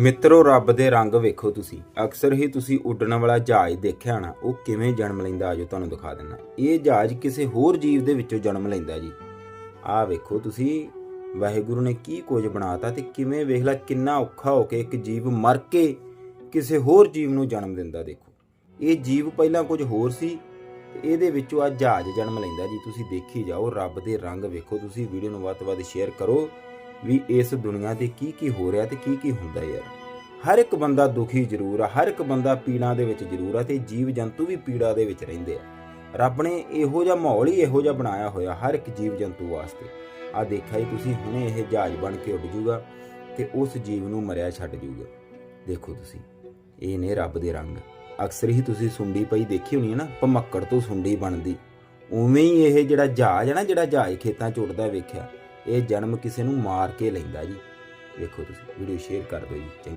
ਮਿੱਤਰੋ, ਰੱਬ ਦੇ ਰੰਗ ਵੇਖੋ ਤੁਸੀਂ। ਅਕਸਰ ਹੀ ਤੁਸੀਂ ਉੱਡਣ ਵਾਲਾ ਜਹਾਜ਼ ਦੇਖਿਆ ਨਾ ਉਹ ਕਿਵੇਂ ਜਨਮ ਲੈਂਦਾ ਆਜੋ ਤੁਹਾਨੂੰ ਦਿਖਾ ਦਿੰਦਾ। ਇਹ ਜਹਾਜ਼ ਕਿਸੇ ਹੋਰ ਜੀਵ ਦੇ ਵਿੱਚੋਂ ਜਨਮ ਲੈਂਦਾ ਜੀ। ਆਹ ਵੇਖੋ ਤੁਸੀਂ, ਵਾਹਿਗੁਰੂ ਨੇ ਕੀ ਕੁਝ ਬਣਾਤਾ ਤੇ ਕਿਵੇਂ ਵੇਖ ਲੈ, ਕਿੰਨਾ ਔਖਾ ਹੋ ਕੇ ਇੱਕ ਜੀਵ ਮਰ ਕੇ ਕਿਸੇ ਹੋਰ ਜੀਵ ਨੂੰ ਜਨਮ ਦਿੰਦਾ, ਦੇਖੋ। ਇਹ ਜੀਵ ਪਹਿਲਾਂ ਕੁਝ ਹੋਰ ਸੀ ਇਹਦੇ ਵਿੱਚੋਂ ਆ ਜਹਾਜ਼ ਜਨਮ ਲੈਂਦਾ ਜੀ। ਤੁਸੀਂ ਦੇਖੀ ਜਾਓ, ਰੱਬ ਦੇ ਰੰਗ ਵੇਖੋ ਤੁਸੀਂ। ਵੀਡੀਓ ਨੂੰ ਵੱਧ ਤੋਂ ਵੱਧ ਸ਼ੇਅਰ ਕਰੋ। ਵੀ ਇਸ ਦੁਨੀਆ ਤੇ ਕੀ ਕੀ ਹੋ ਰਿਹਾ ਤੇ ਕੀ ਕੀ ਹੁੰਦਾ ਯਾਰ। ਹਰ ਇੱਕ ਬੰਦਾ ਦੁਖੀ ਜ਼ਰੂਰ ਆ, ਹਰ ਇੱਕ ਬੰਦਾ ਪੀੜਾਂ ਦੇ ਵਿੱਚ ਜ਼ਰੂਰ ਆ ਤੇ ਜੀਵ ਜੰਤੂ ਵੀ ਪੀੜਾ ਦੇ ਵਿੱਚ ਰਹਿੰਦੇ ਆ। ਰੱਬ ਨੇ ਇਹੋ ਜਿਹਾ ਮਾਹੌਲ ਹੀ ਇਹੋ ਜਿਹਾ ਬਣਾਇਆ ਹੋਇਆ ਹਰ ਇੱਕ ਜੀਵ ਜੰਤੂ ਵਾਸਤੇ। ਆ ਦੇਖਿਆ ਹੀ ਤੁਸੀਂ, ਹੁਣੇ ਇਹ ਜਹਾਜ਼ ਬਣ ਕੇ ਉੱਡ ਜੂਗਾ ਤੇ ਉਸ ਜੀਵ ਨੂੰ ਮਰਿਆ ਛੱਡ ਜੂਗਾ। ਦੇਖੋ ਤੁਸੀਂ, ਇਹ ਨੇ ਰੱਬ ਦੇ ਰੰਗ। ਅਕਸਰ ਹੀ ਤੁਸੀਂ ਸੁੰਡੀ ਪਈ ਦੇਖੀ ਹੋਣੀ ਹੈ ਨਾ, ਭਮੱਕੜ ਤੋਂ ਸੁੰਡੀ ਬਣਦੀ। ਉਵੇਂ ਹੀ ਇਹ ਜਿਹੜਾ ਜਹਾਜ਼ ਹੈ ਨਾ, ਜਿਹੜਾ ਜਹਾਜ਼ ਖੇਤਾਂ 'ਚ ਉੱਡਦਾ ਵੇਖਿਆ ਇਹ ਜਨਮ ਕਿਸੇ ਨੂੰ ਮਾਰ ਕੇ ਲੈਂਦਾ ਜੀ। ਵੇਖੋ ਤੁਸੀਂ ਵੀਡੀਓ ਸ਼ੇਅਰ ਕਰ ਦਿਓ ਜੀ, ਚੰਗੀ।